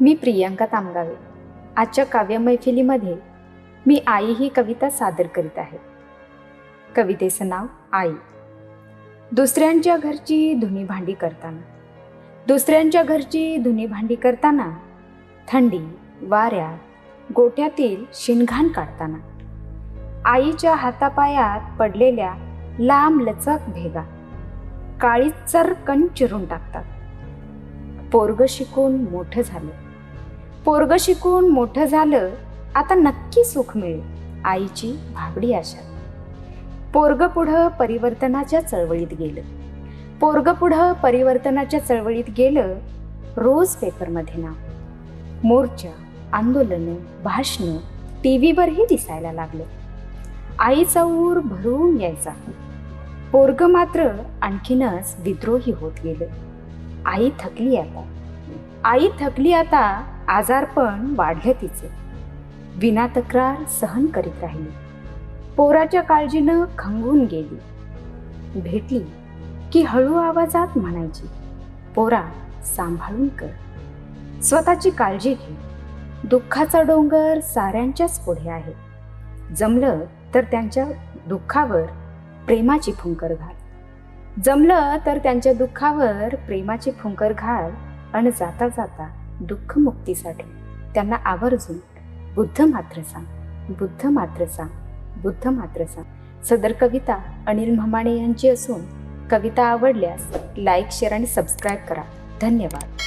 मी प्रियांका तामगावे. आजच्या काव्य मैफिलीमध्ये मी आई ही कविता सादर करीत आहे. कवितेचं नाव आई. दुसऱ्यांच्या घरची धुनी भांडी करताना दुसऱ्यांच्या घरची धुनी भांडी करताना थंडी वाऱ्यात गोट्यातील शिनघाण काढताना आईच्या हातापायात पडलेल्या लांब लचक भेगा काळी चरकण चिरून टाकतात. पोरग शिकून मोठं झालं. पोरग शिकून मोठं झालं आता नक्की सुख मिळेल आईची भाबडी आशा. पोरग पुढं परिवर्तनाच्या चळवळीत गेलं. पोरग पुढं परिवर्तनाच्या चळवळीत गेलं रोज पेपरमध्ये नाव. मोर्चा आंदोलनं भाषणं टी व्हीवरही दिसायला लागलं. आईचा ऊर भरून यायचा. पोरग मात्र आणखीनच विद्रोही होत गेलं. आई थकली आता. आई थकली आता आजारपण वाढले तिचं. विना तक्रार सहन करीत राहिली. पोराच्या काळजीनं खंगून गेली. भेटली की हळू आवाजात म्हणायची पोरा सांभाळून कर. स्वतःची काळजी घे. दुःखाचा डोंगर साऱ्यांच्याच पुढे आहे. जमलं तर त्यांच्या दुःखावर प्रेमाची फुंकर घाल. जमलं तर त्यांच्या दुःखावर प्रेमाची फुंकर घाल आणि जाता जाता दुःख मुक्तीसाठी त्यांना आवर्जून बुद्ध मात्र सांग बुद्ध मात्र सांग बुद्ध मात्र सांग. सदर कविता अनिल म्हामाणे यांची असून कविता आवडल्यास लाईक शेअर आणि सबस्क्राईब करा. धन्यवाद.